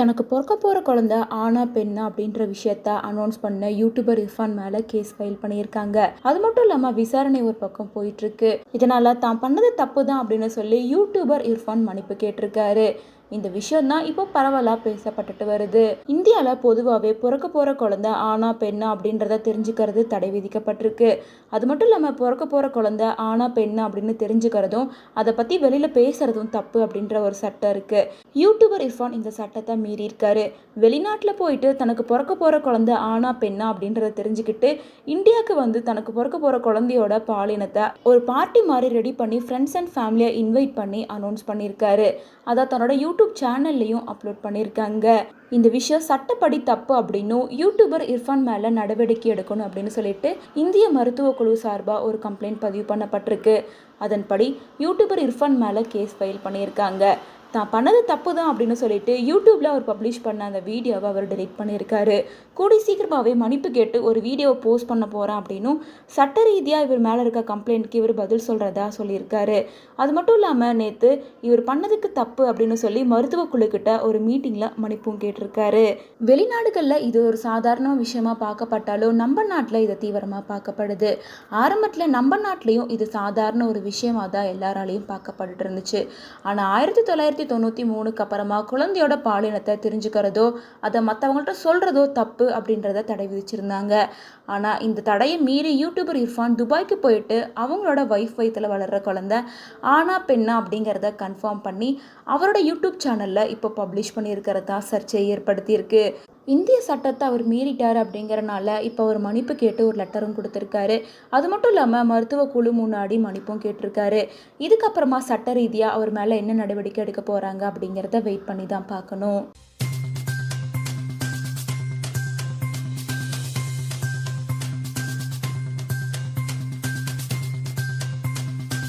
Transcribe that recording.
தனக்கு பிறக்க போகிற குழந்த ஆனா பெண்ணா அப்படின்ற விஷயத்த அனௌன்ஸ் பண்ண யூடியூபர் இர்ஃபான் மேலே கேஸ் ஃபைல் பண்ணியிருக்காங்க. அது மட்டும் இல்லாமல் விசாரணை ஒரு பக்கம் போயிட்டுருக்கு இதனால் தான் பண்ணது தப்பு தான் அப்படின்னு சொல்லி யூடியூபர் இர்ஃபான் மன்னிப்பு கேட்டிருக்காரு. இந்த விஷயம் தான் இப்போ பரவலாக பேசப்பட்டுட்டு வருது. இந்தியாவில் பொதுவாகவே பிறக்க போகிற குழந்தை ஆனா பெண்ணா அப்படின்றத தெரிஞ்சுக்கிறது தடை விதிக்கப்பட்டிருக்கு. அது மட்டும் இல்லாமல் பிறக்க போகிற குழந்தை ஆனா பெண்ணா அப்படின்னு தெரிஞ்சுக்கிறதும் அதை பற்றி வெளியில் பேசுறதும் தப்பு அப்படின்ற ஒரு சட்டம் இருக்குது யூடியூபர் இர்ஃபான் இந்த சட்டத்தை மீறி இருக்காரு. வெளிநாட்டில் போயிட்டு தனக்கு பிறக்க போகிற குழந்தை ஆனா பெண்ணா அப்படின்றத தெரிஞ்சுக்கிட்டு இந்தியாவுக்கு வந்து தனக்கு பிறக்க போகிற குழந்தையோட பாலினத்தை ஒரு பார்ட்டி மாதிரி ரெடி பண்ணி ஃப்ரெண்ட்ஸ் அண்ட் ஃபேமிலியை இன்வைட் பண்ணி அனௌன்ஸ் பண்ணியிருக்காரு. அதான் தன்னோட யூடியூப் யூடியூப் சேனல்லையும் அப்லோட் பண்ணியிருக்காங்க இந்த விஷயம் சட்டப்படி தப்பு அப்படின்னும் யூடியூபர் இர்ஃபான் மேலே நடவடிக்கை எடுக்கணும் அப்படின்னு சொல்லிட்டு இந்திய மருத்துவ குழு சார்பாக ஒரு கம்ப்ளைண்ட் பதிவு பண்ணப்பட்டிருக்கு. அதன்படி யூடியூபர் இர்ஃபான் மேலே கேஸ் ஃபைல் பண்ணியிருக்காங்க தான் பண்ணது தப்பு தான் அப்படின்னு சொல்லிட்டு யூடியூப்பில் அவர் பப்ளிஷ் பண்ண அந்த வீடியோவை அவர் டெலிட் பண்ணியிருக்காரு. கூடி சீக்கிரமாகவே மன்னிப்பு கேட்டு ஒரு வீடியோவை போஸ்ட் பண்ண போகிறேன் அப்படின்னும் சட்ட ரீதியாக இவர் மேலே இருக்க கம்ப்ளைண்ட்க்கு இவர் பதில் சொல்கிறதா சொல்லியிருக்காரு. அது மட்டும் இல்லாமல் நேற்று இவர் பண்ணதுக்கு தப்பு அப்படின்னு சொல்லி மருத்துவ குழுக்கிட்ட ஒரு மீட்டிங்கில் மன்னிப்பும் கேட்டிருக்காரு. வெளிநாடுகளில் இது ஒரு சாதாரண விஷயமா பார்க்கப்பட்டாலும் நம்ம நாட்டில் இது தீவிரமாக பார்க்கப்படுது. ஆரம்பத்தில் நம்ம நாட்டிலையும் இது சாதாரண ஒரு விஷயமாக தான் எல்லாராலையும் பார்க்கப்பட்டு இருந்துச்சு ஆனால் ஆயிரத்தி தொள்ளாயிரத்தி தொள்ளாயிரத்தி தொண்ணூற்றி மூணுக்கு அப்புறமா குழந்தையோட பாலினத்தை தெரிஞ்சுக்கிறதோ அதை மற்றவங்கள்ட்ட சொல்கிறதோ தப்பு அப்படின்றத தடை விதிச்சிருந்தாங்க. ஆனால் இந்த தடையை மீறி யூடியூபர் இர்ஃபான் துபாய்க்கு போயிட்டு அவங்களோட வைஃப் வயிற்றில் வளர்கிற குழந்தை ஆனா பெண்ணா அப்படிங்கிறத கன்ஃபார்ம் பண்ணி அவரோட யூடியூப் சேனலில் இப்போ பப்ளிஷ் பண்ணியிருக்கிறதா சர்ச்சையை ஏற்படுத்தியிருக்கு. இந்திய சட்டத்தை அவர் மீறிட்டார் அப்படிங்கிறனால இப்போ அவர் மன்னிப்பு கேட்டு ஒரு லெட்டரும் கொடுத்துருக்காரு. அது மட்டும் இல்லாமல் மருத்துவ குழு முன்னாடி மன்னிப்பும் கேட்டிருக்காரு. இதுக்கப்புறமா சட்ட ரீதியாக அவர் மேலே என்ன நடவடிக்கை எடுக்க போகிறாங்க அப்படிங்கிறத வெயிட் பண்ணி தான் பார்க்கணும்.